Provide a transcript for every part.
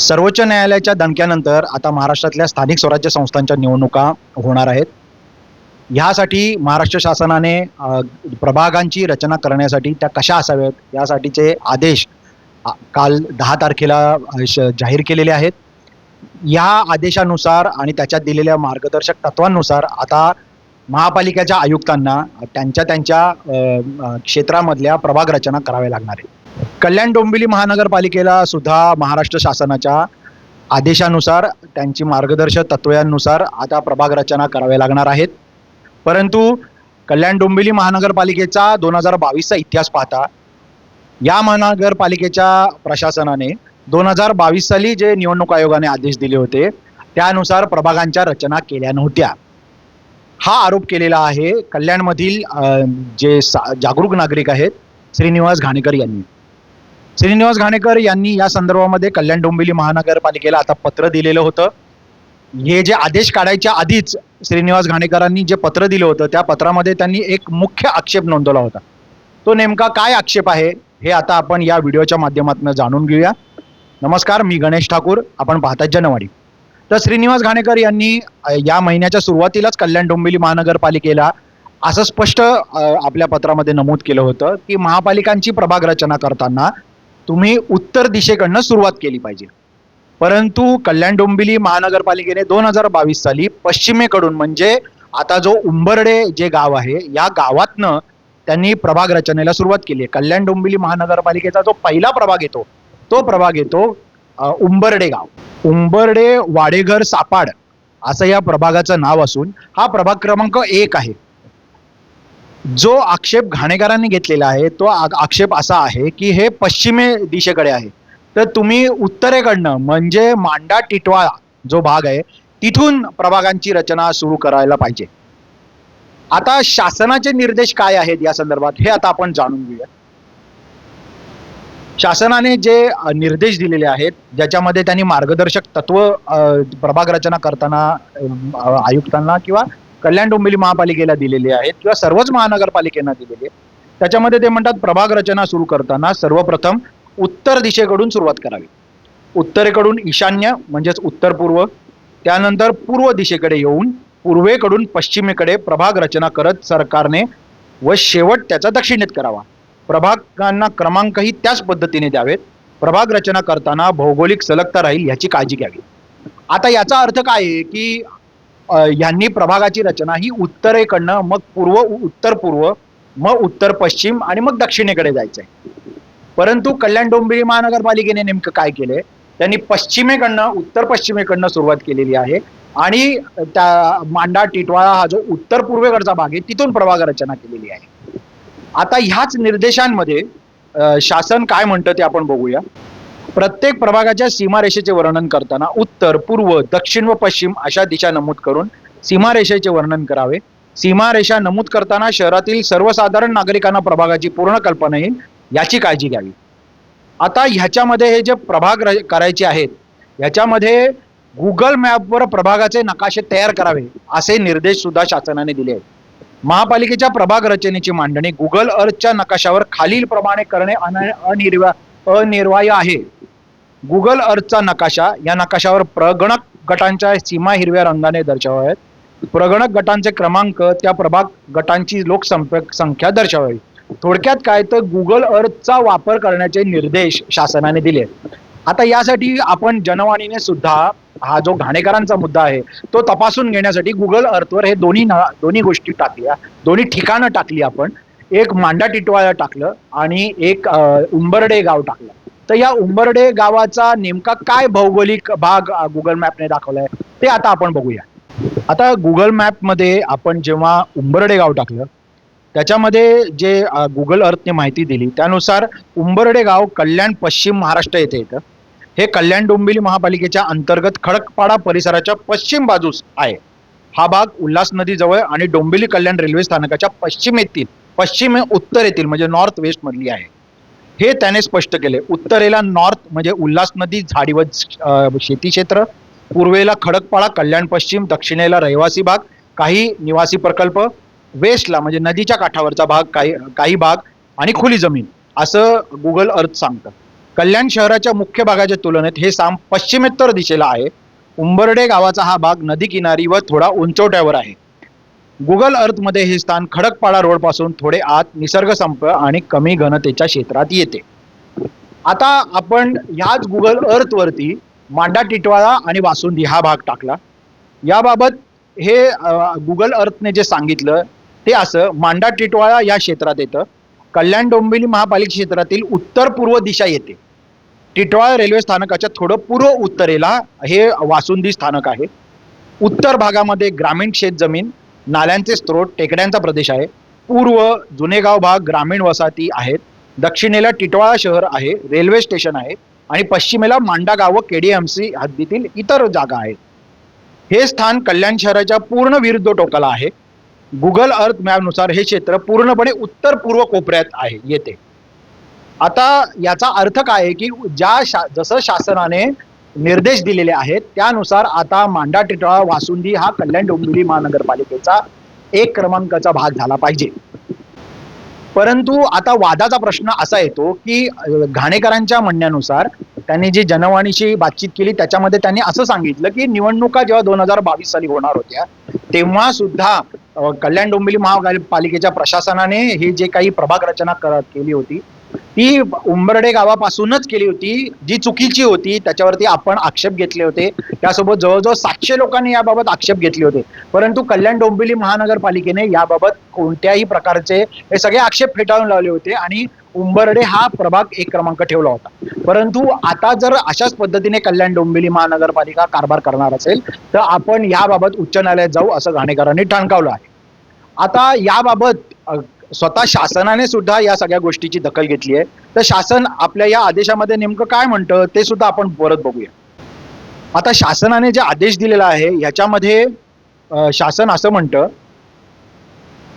सर्वोच्च न्यायालयाच्या दणक्यानंतर आता महाराष्ट्रातल्या स्थानिक स्वराज्य संस्थांच्या निवडणुका होणार आहेत. ह्यासाठी महाराष्ट्र शासनाने प्रभागांची रचना करण्यासाठी त्या कशा असाव्यात यासाठीचे आदेश काल दहा तारखेला श- जाहीर केलेले आहेत. या आदेशानुसार आणि त्याच्यात दिलेल्या मार्गदर्शक तत्वांनुसार आता महापालिकेच्या आयुक्तांना त्यांच्या त्यांच्या क्षेत्रामधल्या प्रभाग रचना कराव्या लागणार आहे. कल्याण डोंबिवली महानगरपालिकेला सुद्धा महाराष्ट्र शासनाच्या आदेशानुसार त्यांची मार्गदर्शक तत्वांनुसार आता प्रभाग रचना कराव्या लागणार आहेत. परंतु कल्याण डोंबिवली महानगरपालिकेचा दोन हजार बावीसचा इतिहास पाहता या महानगरपालिकेच्या प्रशासनाने दोन हजार बावीस साली जे निवडणूक आयोगाने आदेश दिले होते त्यानुसार प्रभागांच्या रचना केल्या नव्हत्या. हा आरोप केलेला आहे. कल्याणमधील जे सा- जागरूक नागरिक आहेत श्रीनिवास घाणेकर यांनी. श्रीनिवास घाणेकर यांनी या संदर्भामध्ये कल्याण डोंबिवली महानगरपालिकेला आता पत्र दिलेलं होतं. हे जे आदेश काढायच्या आधीच श्रीनिवास घाणेकरांनी जे पत्र दिलं होतं त्या पत्रामध्ये त्यांनी एक मुख्य आक्षेप नोंदवला होता. तो नेमका काय आक्षेप आहे हे आता आपण या व्हिडिओच्या माध्यमातून जाणून घेऊया. नमस्कार मी गणेश ठाकूर आपण पाहतात जनवाडी. तर श्रीनिवास घाणेकर यांनी या महिन्याच्या सुरुवातीलाच कल्याण डोंबिवली महानगरपालिकेला असं स्पष्ट आपल्या पत्रामध्ये नमूद केलं होतं की महापालिकांची प्रभाग रचना करताना तुम्ही उत्तर दिशेकडनं सुरुवात केली पाहिजे. परंतु कल्याण डोंबिवली महानगरपालिकेने दोन हजार बावीस साली पश्चिमेकडून म्हणजे आता जो उंबरडे जे गाव आहे या गावातनं त्यांनी प्रभाग रचनेला सुरुवात केली आहे. कल्याण डोंबिवली महानगरपालिकेचा जो पहिला प्रभाग येतो तो प्रभाग येतो उंबरडे गाव. उंबर्डे वाडेघर सापाड असं या प्रभागाचं नाव असून हा प्रभाग क्रमांक एक आहे. जो आक्षेप घाणेकरांनी घेतलेला आहे तो आक्षेप असा आहे की हे पश्चिमे दिशेकडे आहे. तर तुम्ही उत्तरेकडनं म्हणजे मांडा टिटवाळा जो भाग आहे तिथून प्रभागांची रचना सुरू करायला पाहिजे. आता शासनाचे निर्देश काय आहेत या संदर्भात हे आता आपण जाणून घेऊया. शासनाने जे निर्देश दिलेले आहेत ज्याच्यामध्ये त्यांनी मार्गदर्शक तत्व प्रभाग रचना करताना आयुक्तांना किंवा कल्याण डोंबिवली महापालिकेला दिलेले आहेत किंवा सर्वच महानगरपालिकेना दिलेले आहेत. त्याच्यामध्ये ते म्हणतात प्रभाग रचना सुरू करताना सर्वप्रथम उत्तर दिशेकडून सुरुवात करावी. उत्तरेकडून ईशान्य म्हणजेच उत्तर पूर्व त्यानंतर पूर्व दिशेकडे येऊन पूर्वेकडून पश्चिमेकडे प्रभाग रचना करत सरकारने व शेवट त्याचा दक्षिणेत करावा. प्रभागांना क्रमांकही त्याच पद्धतीने द्यावेत. प्रभाग रचना करताना भौगोलिक सलगता राहील याची काळजी घ्यावी. आता याचा अर्थ काय आहे की यांनी प्रभागाची रचना ही उत्तरेकडनं मग पूर्व उत्तर पूर्व मग उत्तर पश्चिम आणि मग दक्षिणेकडे जायचंय. परंतु कल्याण डोंबिवली महानगरपालिकेने नेमकं काय केलंय? त्यांनी पश्चिमेकडनं उत्तर पश्चिमेकडनं सुरुवात केलेली आहे आणि त्या मांडा टिटवाळा हा जो उत्तर पूर्वेकडचा भाग आहे तिथून प्रभाग रचना केलेली आहे. आता ह्याच निर्देशांमध्ये शासन काय म्हणतं ते आपण बघूया. प्रत्येक प्रभागाच्या सीमारेषेचे वर्णन करताना उत्तर पूर्व दक्षिण व पश्चिम अशा दिशा नमूद करून सीमारेषेचे वर्णन करावे. सीमारेषा नमूद करताना शहरातील सर्वसाधारण नागरिकांना प्रभागाची पूर्ण कल्पना येईल याची काळजी घ्यावी. आता ह्याच्यामध्ये हे जे प्रभाग करायचे आहेत ह्याच्यामध्ये गुगल मॅपवर प्रभागाचे नकाशे तयार करावे असे निर्देश सुद्धा शासनाने दिले आहेत. महापालिकेच्या प्रभाग रचनेची मांडणी गुगल अर्थच्या नकाशावर खालील प्रमाणे करणे अनिर्वा अनिर्वाय आहे. गुगल अर्थचा नकाशा या नकाशावर प्रगणक गटांच्या सीमा हिरव्या रंगाने दर्शवाव्यात प्रगणक गटांचे क्रमांक त्या प्रभाग गटांची लोकसंपर्क संख्या दर्शवावी. थोडक्यात काय तर गुगल अर्थचा वापर करण्याचे निर्देश शासनाने दिले आता यासाठी आपण जनवाणीने सुद्धा हा जो घाणेकरांचा मुद्दा आहे तो तपासून घेण्यासाठी गुगल अर्थवर हे दोन्ही दोन्ही गोष्टी टाकल्या. दोन्ही ठिकाणं टाकली आपण. एक मांडा टिटवाळा टाकलं आणि एक उंबरडे गाव टाकलं. तर या उंबरडे गावाचा नेमका काय भौगोलिक भाग गुगल मॅपने दाखवलाय ते आता आपण बघूया. आता गुगल मॅपमध्ये आपण जेव्हा उंबरडे गाव टाकलं त्याच्यामध्ये जे गुगल अर्थने माहिती दिली त्यानुसार उंबरडे गाव कल्याण पश्चिम महाराष्ट्र येथे येतं. हे कल्याण डोंबिवली महापालिकेच्या अंतर्गत खडकपाडा परिसराच्या पश्चिम बाजूस आहे. हा भाग उल्हास नदीजवळ आणि डोंबिवली कल्याण रेल्वे स्थानकाच्या पश्चिमेतील पश्चिम उत्तरेतील म्हणजे नॉर्थ वेस्ट मधली आहे. हे त्याने स्पष्ट केले. उत्तरेला नॉर्थ म्हणजे उल्हास नदी झाडी व शेती क्षेत्र पूर्वेला खडकपाडा कल्याण पश्चिम दक्षिणेला रहिवासी भाग काही निवासी प्रकल्प वेस्टला म्हणजे नदीच्या काठावरचा भाग काही काही भाग आणि खुली जमीन असं गुगल अर्थ सांगतं. कल्याण शहराच्या मुख्य भागाच्या तुलनेत हे साम पश्चिमेत्तर दिशेला आहे. उंबरडे गावाचा हा भाग नदी किनारी व थोडा उंचवट्यावर आहे. गुगल अर्थमध्ये हे स्थान खडकपाडा रोडपासून थोडे आत निसर्ग संप आणि कमी घनतेच्या क्षेत्रात येते. आता आपण ह्याच गुगल अर्थवरती मांडा टिटवाळा आणि वासुंदी हा भाग टाकला. याबाबत हे गुगल अर्थने जे सांगितलं ते असं मांडा टिटवाळा या क्षेत्रात येतं. कल्याण डोंबिवली महापालिका क्षेत्रातील उत्तर पूर्व दिशा येते. टिटवाळा रेल्वे स्थानकाच्या थोडं पूर्व उत्तरेला हे वासुंदी स्थानक आहे. उत्तर भागामध्ये ग्रामीण शेतजमीन नाल्यांचे स्त्रोत टेकड्यांचा प्रदेश आहे. पूर्व जुनेगाव भाग ग्रामीण वसाहती आहेत. दक्षिणेला टिटवाळा शहर आहे रेल्वे स्टेशन आहे आणि पश्चिमेला मांडा गाव व केडीएमसी हद्दीतील इतर जागा आहेत. हे स्थान कल्याण शहराच्या पूर्ण विरुद्ध टोकाला आहे. गुगल अर्थ मॅपनुसार हे क्षेत्र पूर्णपणे उत्तर पूर्व कोपऱ्यात आहे येते. आता याचा अर्थ काय आहे की ज्या शा जसं शासनाने निर्देश दिलेले आहेत त्यानुसार आता मांडा टिटोळा वासुंदी हा कल्याण डोंबिवली महानगरपालिकेचा एक क्रमांकाचा भाग झाला पाहिजे. परंतु आता वादाचा प्रश्न असा येतो की घाणेकरांच्या म्हणण्यानुसार त्यांनी जी जनवाणीशी बातचीत केली त्याच्यामध्ये त्यांनी असं सांगितलं की निवडणुका जेव्हा दोन हजार बावीस साली होणार होत्या तेव्हा सुद्धा कल्याण डोंबिवली महापालिकेच्या प्रशासनाने ही जे काही प्रभाग रचना केली होती ती उंबरडे गावापासूनच केली होती. जी चुकीची होती त्याच्यावरती आपण आक्षेप घेतले होते. त्यासोबत जवळजवळ सातशे लोकांनी याबाबत आक्षेप घेतले होते. परंतु कल्याण डोंबिवली महानगरपालिकेने याबाबत कोणत्याही प्रकारचे हे सगळे आक्षेप फेटाळून लावले होते आणि उंबरडे हा प्रभाग एक क्रमांक ठेवला होता. परंतु आता जर अशाच पद्धतीने कल्याण डोंबिवली महानगरपालिका कारभार करणार असेल तर आपण याबाबत उच्च न्यायालयात जाऊ असं घाणेकरांनी ठणकावलं आहे. आता याबाबत स्वतः शासनाने सुद्धा या सगळ्या गोष्टीची दखल घेतली आहे. तर शासन आपल्या या आदेशामध्ये नेमकं काय म्हणतं ते सुद्धा आपण परत बघूया. आता शासनाने जे आदेश दिलेला आहे ह्याच्यामध्ये शासन असं म्हणतं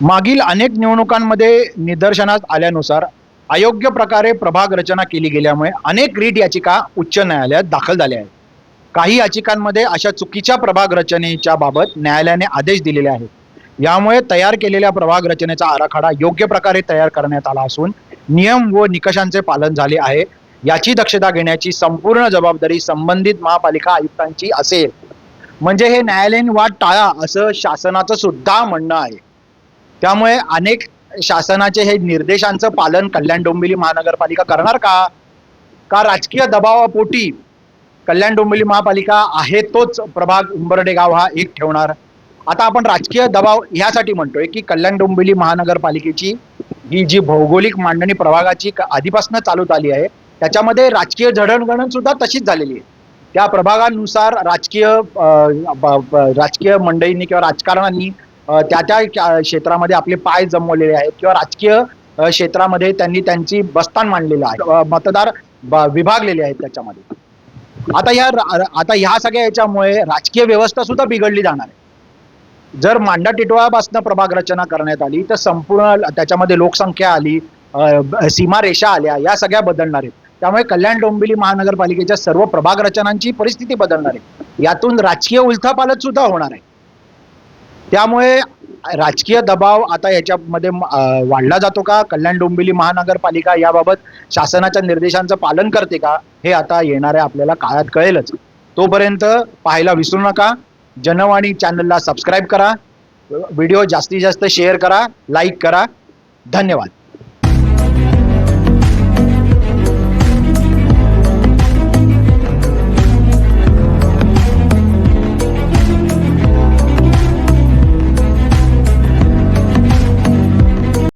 मागील अनेक निवडणुकांमध्ये निदर्शनास आल्यानुसार अयोग्य प्रकारे प्रभाग रचना केली गेल्यामुळे अनेक रीट याचिका उच्च न्यायालयात दाखल झाल्या आहेत. काही याचिकांमध्ये अशा चुकीच्या प्रभाग रचनेच्या बाबत न्यायालयाने आदेश दिलेले आहेत. यामुळे तयार केलेल्या प्रभाग रचनेचा आराखडा योग्य प्रकारे तयार करण्यात आला असून नियम व निकषांचे पालन झाले आहे. याची दक्षता घेण्याची संपूर्ण जबाबदारी संबंधित महापालिका आयुक्तांची असेल. म्हणजे हे न्यायालयीन वाद टाळा असं शासनाचं सुद्धा म्हणणं आहे. त्यामुळे अनेक शासनाचे हे निर्देशांचं पालन कल्याण डोंबिवली महानगरपालिका करणार का? का राजकीय दबावापोटी कल्याण डोंबिवली महापालिका आहे तोच प्रभाग उंबरडे गाव हा एक ठेवणार? आता आपण राजकीय दबाव ह्यासाठी म्हणतोय की कल्याण डोंबिवली महानगरपालिकेची ही जी भौगोलिक मांडणी प्रभागाची आधीपासून चालूत आली आहे त्याच्यामध्ये राजकीय जडणघडण सुद्धा तशीच झालेली आहे. त्या प्रभागानुसार राजकीय राजकीय मंडळींनी किंवा राजकारणांनी त्या त्या क्षेत्रामध्ये आपले पाय जमवलेले आहेत किंवा राजकीय क्षेत्रामध्ये त्यांनी त्यांची बस्तान मांडलेलं आहे. मतदार विभागलेले आहेत त्याच्यामध्ये. आता या आता ह्या सगळ्या याच्यामुळे राजकीय व्यवस्था सुद्धा बिघडली जाणार आहे. जर मांडा टिटवाळापासून प्रभाग रचना करण्यात आली तर संपूर्ण त्याच्यामध्ये लोकसंख्या आली सीमारेषा आल्या या सगळ्या बदलणार आहेत. त्यामुळे कल्याण डोंबिवली महानगरपालिकेच्या सर्व प्रभाग रचनांची परिस्थिती बदलणार आहे. यातून राजकीय उलथापालत सुद्धा होणार आहे. त्यामुळे राजकीय दबाव आता याच्यामध्ये वाढला जातो का? कल्याण डोंबिवली महानगरपालिका याबाबत शासनाच्या निर्देशांचं पालन करते का? हे आता येणाऱ्या आपल्याला काळात कळेलच. तोपर्यंत पाहायला विसरू नका. जनवाणी चॅनलला सबस्क्राईब करा. व्हिडिओ जास्तीत जास्त शेअर करा लाईक करा. धन्यवाद.